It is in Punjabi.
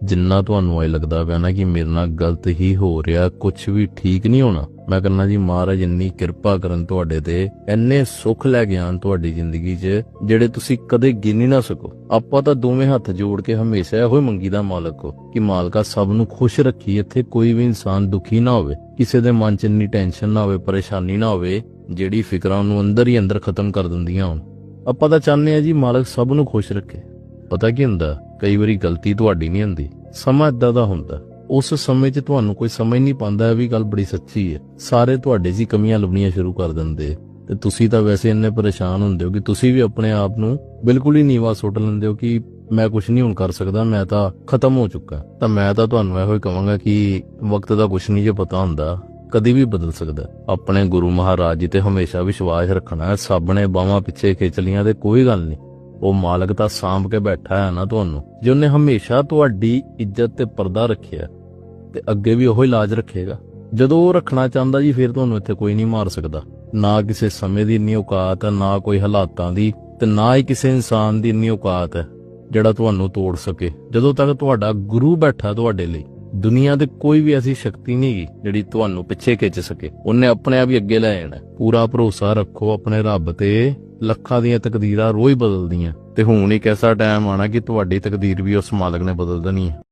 ਜਿੰਨਾ ਤੁਹਾਨੂੰ ਇਹ ਲੱਗਦਾ ਪਿਆ ਨਾ ਕਿ ਮੇਰੇ ਨਾਲ ਗਲਤ ਹੀ ਹੋ ਰਿਹਾ ਕੁਝ ਵੀ ਠੀਕ ਨਹੀਂ ਹੋਣਾ, ਮੈਂ ਕਹਿੰਦਾ ਜੀ ਮਹਾਰਾਜ ਇੰਨੀ ਕਿਰਪਾ ਕਰਨ ਤੁਹਾਡੇ ਤੇ, ਇੰਨੇ ਸੁੱਖ ਲੈ ਕੇ ਆਣ ਤੁਹਾਡੀ ਜ਼ਿੰਦਗੀ 'ਚ, ਜਿਹੜੇ ਤੁਸੀਂ ਕਦੇ ਗਿਣ ਨਾ ਸਕੋ। ਆਪਾਂ ਤਾਂ ਦੋਵੇਂ ਹੱਥ ਜੋੜ ਕੇ ਹਮੇਸ਼ਾ ਇਹੋ ਹੀ ਮੰਗੀਦਾ ਮਾਲਕ ਕੋ ਕਿ ਮਾਲਕਾ ਸਭ ਨੂੰ ਖੁਸ਼ ਰੱਖੀ, ਇੱਥੇ ਕੋਈ ਵੀ ਇਨਸਾਨ ਦੁਖੀ ਨਾ ਹੋਵੇ, ਕਿਸੇ ਦੇ ਮਨ 'ਚ ਇੰਨੀ ਟੈਨਸ਼ਨ ਨਾ ਹੋਵੇ, ਪਰੇਸ਼ਾਨੀ ਨਾ ਹੋਵੇ, ਜਿਹੜੀ ਫਿਕਰਾਂ ਨੂੰ ਅੰਦਰ ਹੀ ਅੰਦਰ ਖਤਮ ਕਰ ਦਿੰਦੀਆਂ ਹੋਣ। ਆਪਾਂ ਤਾਂ ਚਾਹੁੰਦੇ ਆ ਜੀ ਮਾਲਕ ਸਭ ਨੂੰ ਖੁਸ਼ ਰੱਖੇ। ਪਤਾ ਕੀ ਹੁੰਦਾ? ਕਈ ਵਾਰੀ ਗਲਤੀ ਤੁਹਾਡੀ ਨਹੀਂ ਹੁੰਦੀ। ਸਮਾਂ ਇਦਾਂ ਦਾ ਹੁੰਦਾ। ਉਸ ਸਮੇਂ 'ਚ ਤੁਹਾਨੂੰ ਕੋਈ ਸਮਝ ਨਹੀਂ ਪਾਉਂਦਾ ਵੀ ਗੱਲ ਬੜੀ ਸੱਚੀ ਹੈ ਸਾਰੇ ਤੁਹਾਡੇ 'ਚ ਕਮੀਆਂ ਲੱਭਣੀਆਂ ਸ਼ੁਰੂ ਕਰ ਦਿੰਦੇ। ਤੇ ਤੁਸੀਂ ਤਾਂ ਵੈਸੇ ਇੰਨੇ ਪਰੇਸ਼ਾਨ ਹੁੰਦੇ ਹੋ ਕਿ ਤੁਸੀਂ ਵੀ ਆਪਣੇ ਆਪ ਨੂੰ ਬਿਲਕੁਲ ਹੀ ਨੀਵਾ ਸੁੱਟ ਲੈਂਦੇ ਹੋ ਕਿ ਮੈਂ ਕੁਝ ਨਹੀਂ ਹੁਣ ਕਰ ਸਕਦਾ, ਮੈਂ ਤਾਂ ਖਤਮ ਹੋ ਚੁੱਕਾ। ਤਾਂ ਮੈਂ ਤਾਂ ਤੁਹਾਨੂੰ ਇਹੋ ਹੀ ਕਹਾਂਗਾ ਕਿ ਵਕਤ ਦਾ ਕੁਝ ਨਹੀਂ ਜੇ ਪਤਾ ਹੁੰਦਾ, ਕਦੀ ਵੀ ਬਦਲ ਸਕਦਾ। ਆਪਣੇ ਗੁਰੂ ਮਹਾਰਾਜ ਜੀ ਤੇ ਹਮੇਸ਼ਾ ਵਿਸ਼ਵਾਸ ਰੱਖਣਾ ਸਾਬਣੇ ਸਭ ਬਾਹਾਂ ਪਿੱਛੇ ਖਿੱਚ ਲੀਆਂ ਤੇ ਕੋਈ ਗੱਲ ਨਹੀਂ। ਉਹ ਮਾਲਕ ਤਾਂ ਸਾਂਭ ਕੇ ਬੈਠਾ ਹੈ ਨਾ ਤੁਹਾਨੂੰ। ਜੇ ਹਮੇਸ਼ਾ ਤੁਹਾਡੀ ਇੱਜ਼ਤ ਤੇ ਪਰਦਾ ਰੱਖਿਆ ਤੇ ਅੱਗੇ ਵੀ ਉਹੀ ਲਾਜ ਰੱਖੇਗਾ। ਜਦੋਂ ਉਹ ਰੱਖਣਾ ਚਾਹੁੰਦਾ ਜੀ, ਫਿਰ ਤੁਹਾਨੂੰ ਇੱਥੇ ਕੋਈ ਨਹੀਂ ਮਾਰ ਸਕਦਾ। ਨਾ ਕਿਸੇ ਸਮੇਂ ਦੀ ਇੰਨੀ ਔਕਾਤ ਹੈ, ਨਾ ਕੋਈ ਹਾਲਾਤਾਂ ਦੀ, ਤੇ ਨਾ ਹੀ ਕਿਸੇ ਇਨਸਾਨ ਦੀ ਇੰਨੀ ਔਕਾਤ ਹੈ, ਜਿਹੜਾ ਤੁਹਾਨੂੰ ਤੋੜ ਸਕੇ। ਜਦੋਂ ਤੱਕ ਤੁਹਾਡਾ ਗੁਰੂ ਬੈਠਾ ਤੁਹਾਡੇ ਲਈ, ਦੁਨੀਆ ਦੇ ਕੋਈ ਵੀ ਐਸੀ ਸ਼ਕਤੀ ਨਹੀਂ ਗੀ, ਜਿਹੜੀ ਤੁਹਾਨੂੰ ਪਿੱਛੇ ਖਿੱਚ ਸਕੇ। ਉਹਨੇ ਆਪਣੇ ਆਪ ਹੀ ਅੱਗੇ ਲੈ ਜਾਣਾ ਪੂਰਾ ਭਰੋਸਾ ਰੱਖੋ ਆਪਣੇ ਰੱਬ ਤੇ। ਲੱਖਾਂ ਦੀਆਂ ਤਕਦੀਰਾਂ ਰੋਜ਼ ਬਦਲਦੀਆਂ। ਤੇ ਹੁਣ ਇੱਕ ਐਸਾ ਟਾਈਮ ਆਣਾ ਕਿ ਤੁਹਾਡੀ ਤਕਦੀਰ ਵੀ ਉਸ ਮਾਲਕ ਨੇ ਬਦਲ ਦੇਣੀ ਹੈ।